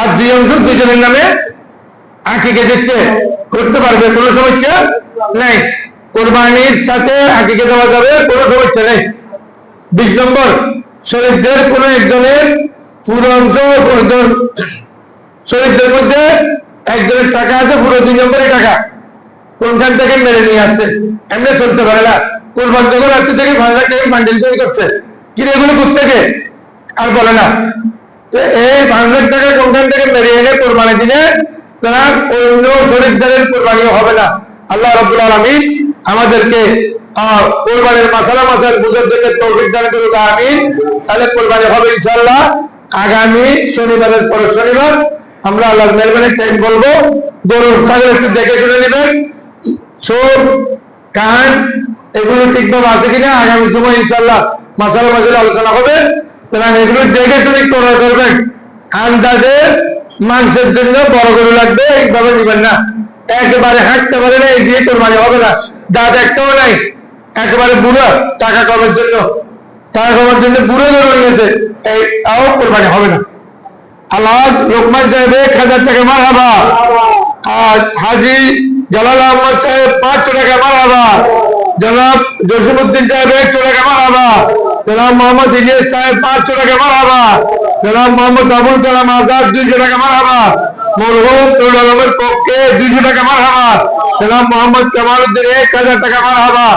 আর দুই অংশ দুজনের নামে আঁকিকে দিচ্ছে। করতে পারবে? কোনো সমস্যা নেই। কোরবানির সাথে আঁকিকে দেওয়া যাবে, কোনো সমস্যা নেই। বিশ নম্বর শরীরদের কোন একজনের পুরো অংশ শরীরদের মধ্যে একজনের টাকা আছে, পুরো দুই নম্বরের টাকা। কোনখান থেকে মেরে নিয়ে আসছে? এমনি চলতে পারে না। কোরবান যখন রাত্রি থেকে ভাঙা টাকা বান্ডিল তৈরি করছে। কি রে এগুলো কোথেকে আর বলে না। তো এই ভাঙার টাকা কোনখান থেকে মেরে এনে কোরবানি দিলে, তারা অন্য শরীরদারের কোরবানিও হবে না। আল্লাহ রব্বুল আলমিন আমাদেরকে কোরবানির মাসালা মাসাল বুঝার জন্য তৌফিক দান করুক, আমিন। তাহলে কোরবানি হবে ইনশাল্লাহ আগামী শনিবারের পরে শনিবার আমরা আল্লাহ মেহরবানি টাইম বলব। দরুন তাহলে একটু দেখে শুনে নেবেন। চোখ, কান, এগুলো ঠিকভাবে আছে কিনা আগামী সময় ইনশাল্লাহ মাসালা মাসালা আলোচনা হবে। সুতরাং এগুলো দেখে শুনে ক্রয় করবেন। আন্দাজে মাংসের জন্য বড় গরু লাগবে, এইভাবে নিবেন না। একেবারে হাঁটতে পারে না, এই দিয়ে কোরবানি হবে না। দাঁত একটাও নাই, একেবারে বুড়ো, টাকা কমার জন্য। টাকা কমার জন্য বুড়ো গরু নিয়েছে, এই তাও কোরবানি হবে না। আল্লাহ লোকমান সাহেব এক হাজার টাকা মার হাবা আর হাজি জালাল আহমদ সাহেব পাঁচশো টাকা মার হাবা জনাব জসিমুদ্দিন সাহেব একশো টাকা মার হাবা জনাব মোহাম্মদ ইলিয়াস সাহেব, পাঁচশো টাকা মার হাবা জনাব মোহাম্মদ আবুল কালাম আজাদ, দুইশো টাকা মার হাবা মরহুম নুরুল আলমের পক্ষে দুইশো টাকা মার হাবা জনাব মোহাম্মদ কামাল উদ্দিন এক হাজার টাকা মার হাবা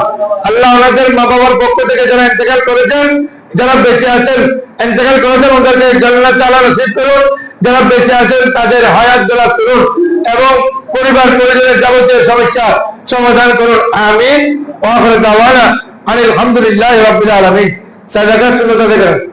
আল্লাহ ওনাদের মা বাবার পক্ষ থেকে যারা ইন্তেকাল করেছেন, যারা বেঁচে আছেন, ইন্তেকাল করেছেন, ওদেরকে জান্নাত তাআলা নসিব করুন। যারা বেঁচে আছেন, তাদের হায়াত দলাস করুন এবং পরিবার পরিজনের যাবতীয় সমস্যা সমাধান করুন। আমিন। ওয়াফর দাওয়ানা আনিল আলহামদুলিল্লাহ রাব্বিল साझा कर सुनता कर